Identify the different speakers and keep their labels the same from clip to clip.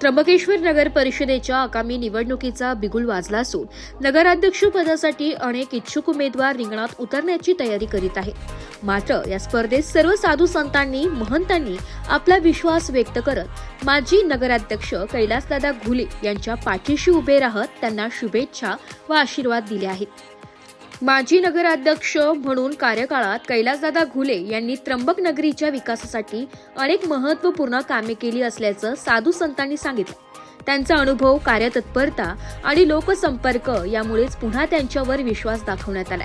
Speaker 1: त्र्यंबकेश्वर नगर परिषदेच्या आगामी निवडणुकीचा बिगुल वाजला असून नगराध्यक्ष पदासाठी अनेक इच्छुक उमेदवार रिंगणात उतरण्याची तयारी करीत आहेत. मात्र या स्पर्धेत सर्व साधू संतांनी महंतांनी आपला विश्वास व्यक्त करत माजी नगराध्यक्ष कैलासदादा घुले यांच्या पाठीशी उभे राहत त्यांना शुभेच्छा व आशीर्वाद दिले आहेत. माजी नगराध्यक्ष म्हणून कार्यकाळात कैलासदादा घुले यांनी त्र्यंबक नगरीच्या विकासासाठी अनेक महत्त्वपूर्ण कामे केली असल्याचं साधू संतांनी सांगितलं. त्यांचा अनुभव कार्यतत्परता आणि लोकसंपर्क यामुळेच पुन्हा त्यांच्यावर विश्वास दाखवण्यात आला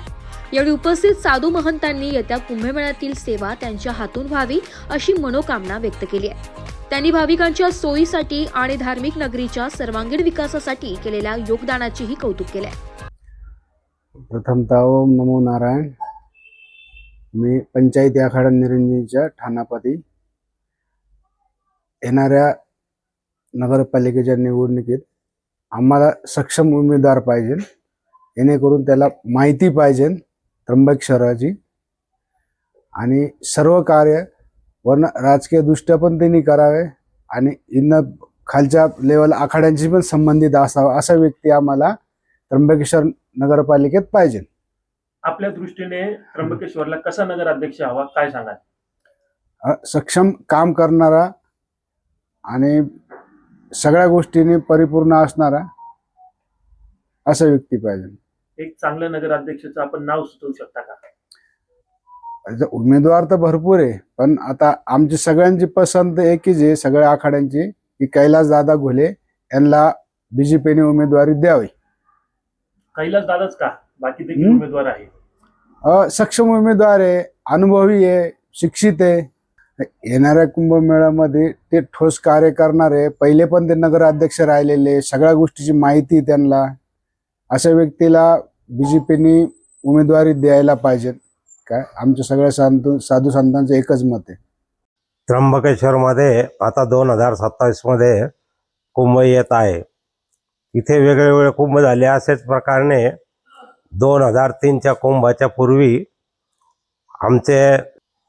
Speaker 1: यावेळी उपस्थित साधू महंतांनी येत्या कुंभमेळ्यातील सेवा त्यांच्या हातून व्हावी अशी मनोकामना व्यक्त केली आहे. त्यांनी भाविकांच्या सोयीसाठी आणि धार्मिक नगरीच्या सर्वांगीण विकासासाठी केलेल्या योगदानाचेही कौतुक केले आहे
Speaker 2: प्रथमतः ओम नमो नारायण। मी पंचायती आखाडा निरंजनच्या ठाणापती। येणाऱ्या नगरपालिकेच्या निवडणुकीत आम्हाला सक्षम उमेदवार पाहिजे। जेणेकरून त्याला माहिती पाहिजे त्र्यंबक शहराची। आणि सर्व कार्य वर्ण राजकीय दृष्ट्या पण त्यांनी करावे आणि इन्न खालच्या लेवल आखाड्यांशी पण संबंधित असावा असा व्यक्ती आम्हाला त्र्यंबकेश्वर नगरपालिकेत पाहिजे.
Speaker 3: आपल्या दृष्टीने त्र्यंबकेश्वरला कसा नगराध्यक्ष हवा काय सांगाल?
Speaker 2: अ, सक्षम काम करणारा आणि सगळ्या गोष्टीने परिपूर्ण असणारा असा व्यक्ती पाहिजे.
Speaker 3: एक चांगल्या नगराध्यक्षाचं आपण नाव सुचवू शकता का?
Speaker 2: आता उमेदवार तर भरपूर आहे पण आता आमची सगळ्यांची पसंत एकच आहे सगळ्या आखाड्यांची की कैलास दादा घोले यांना बीजेपीने उमेदवारी द्यावी.
Speaker 3: कैलास दादाच का? बाकी देखील
Speaker 2: हम्म.
Speaker 3: उमेदवार आहे
Speaker 2: अ, सक्षम उमेदवार आहे अनुभवी आहे शिक्षित आहे. येणाऱ्या कुंभमेळ्यामध्ये ते ठोस कार्य करणारे पहिले पण ते नगराध्यक्ष राहिलेले सगळ्या गोष्टीची माहिती त्यांना. अशा व्यक्तीला बीजेपीने उमेदवारी द्यायला पाहिजे काय? आमच्या सगळ्या साधू साधू संतांचं एकच मत आहे.
Speaker 4: त्र्यंबकेश्वरमध्ये आता दोन हजार सत्तावीसमध्ये कुंभ येत आहे. इथे वेगवेगळे कुंभ झाले असेच प्रकारे दोन हजार तीनच्या कुंभाच्या पूर्वी आमचे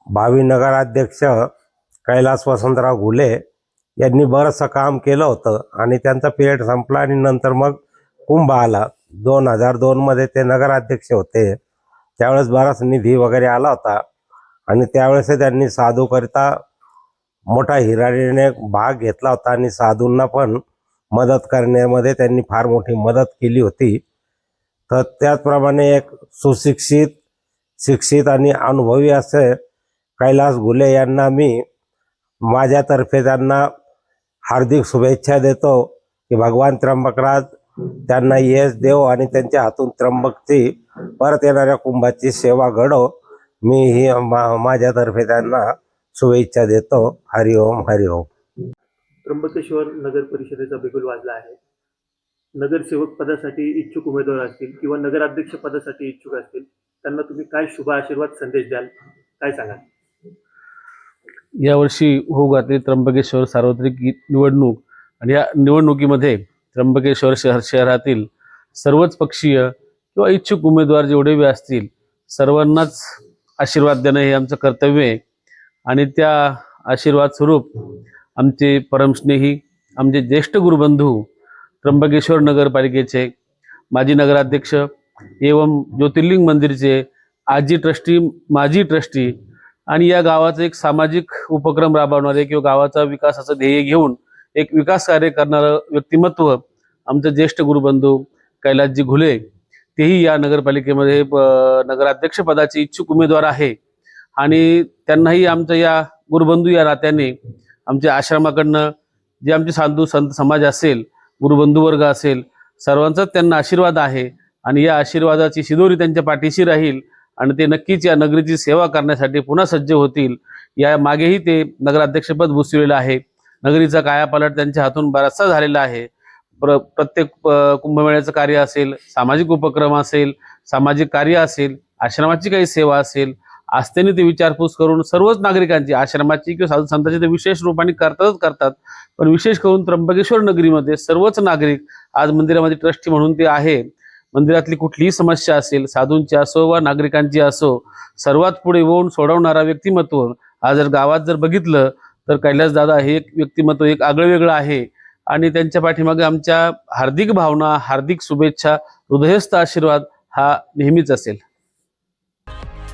Speaker 4: भावी नगराध्यक्ष कैलास वसंतराव घुले यांनी बरंचसं काम केलं होतं आणि त्यांचा पिरियड संपला आणि नंतर मग कुंभ आला. दोन हजार दोनमध्ये ते नगराध्यक्ष होते. त्यावेळेस बराच निधी वगैरे आला होता आणि त्यावेळेस त्यांनी साधूकरिता मोठा हिरारीने भाग घेतला होता आणि साधूंना पण मदत करण्यामध्ये त्यांनी फार मोठी मदत केली होती. तर त्याचप्रमाणे एक सुशिक्षित शिक्षित आणि अनुभवी असे कैलास घुले यांना मी माझ्यातर्फे त्यांना हार्दिक शुभेच्छा देतो की भगवान त्र्यंबकराज त्यांना यश देव आणि त्यांच्या हातून त्र्यंबकची परत येणाऱ्या कुंभाची सेवा घडो. मी ही मा- माझ्यातर्फे त्यांना शुभेच्छा देतो. हरिओम हरिओम.
Speaker 3: त्र्यंबकेश्वर नगर परिषदेचा बिगुल वाजला आहे. नगरसेवक पदासाठी इच्छुक उमेदवार असतील किंवा नगराध्यक्ष पदासाठी इच्छुक असतील त्यांना तुम्ही काय शुभ आशीर्वाद संदेश द्याल? काय सांगाल?
Speaker 5: यावर्षी होऊ घातली त्र्यंबकेश्वर सार्वत्रिक निवडणूक आणि या निवडणुकीमध्ये त्र्यंबकेश्वर शहर शहरातील सर्वच पक्षीय किंवा इच्छुक उमेदवार जेवढे बी असतील सर्वांनाच आशीर्वाद देणं हे आमचं कर्तव्य आहे. आणि त्या आशीर्वाद स्वरूप आमचे परमस्नेही आमचे ज्येष्ठ गुरुबंधू त्र्यंबकेश्वर नगरपालिकेचे माजी नगराध्यक्ष एवं ज्योतिर्लिंग मंदिरचे आजी ट्रस्टी माजी ट्रस्टी आणि या गावाचा एक सामाजिक उपक्रम राबवणारे किंवा गावाचा विकासाचं ध्येय घेऊन एक विकास कार्य करणारं व्यक्तिमत्व आमचे ज्येष्ठ गुरुबंधू कैलासजी घुले तेही या नगरपालिकेमध्ये नगराध्यक्षपदाचे इच्छुक उमेदवार आहे. आणि त्यांनाही आमच्या या गुरुबंधू या नात्याने आमच्या आश्रमाकडनं जे आमचे साधू संत समाज असेल गुरुबंधू वर्ग असेल सर्वांचाच त्यांना आशीर्वाद आहे आणि या आशीर्वादाची शिदोरी त्यांच्या पाठीशी राहील आणि ते नक्कीच या नगरीची सेवा करण्यासाठी पुन्हा सज्ज होतील. या मागेही ते नगराध्यक्षपद भूसविलेलं आहे. नगरीचा कायापालट त्यांच्या हातून बराचसा झालेला आहे. प्र प्रत्येक कुंभमेळ्याचं कार्य असेल सामाजिक उपक्रम असेल सामाजिक कार्य असेल आश्रमाची काही सेवा असेल आस्थेने ते विचारपूस करून सर्वच नागरिकांची आश्रमाची किंवा साधू संतांची ते विशेष रूपाने करतातच करतात. पण विशेष करून त्र्यंबकेश्वर नगरीमध्ये सर्वच नागरिक आज मंदिरामध्ये ट्रस्टी म्हणून ते आहे. मंदिरातली कुठलीही समस्या असेल साधूंची असो वा नागरिकांची असो सर्वात पुढे येऊन सोडवणारा व्यक्तिमत्व आज जर गावात जर बघितलं तर कैलास दादा हे एक व्यक्तिमत्व एक आगळं वेगळं आहे. आणि त्यांच्या पाठीमागे आमच्या हार्दिक भावना हार्दिक शुभेच्छा हृदयस्थ आशीर्वाद हा नेहमीच असेल.